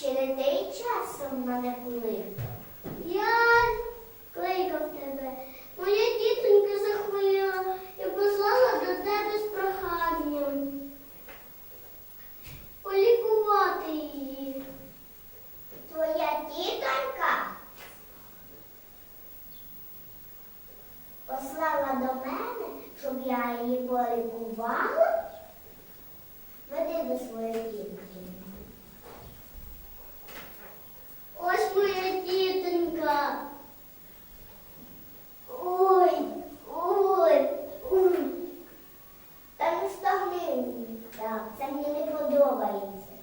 чи не те часом мене кликав? Я кликав тебе. Моя тітонька захворіла і послала до тебе з проханням. Полікувати її. Твоя тітонька послала до мене, щоб я її полікувала. Веди до своєї тітки. always.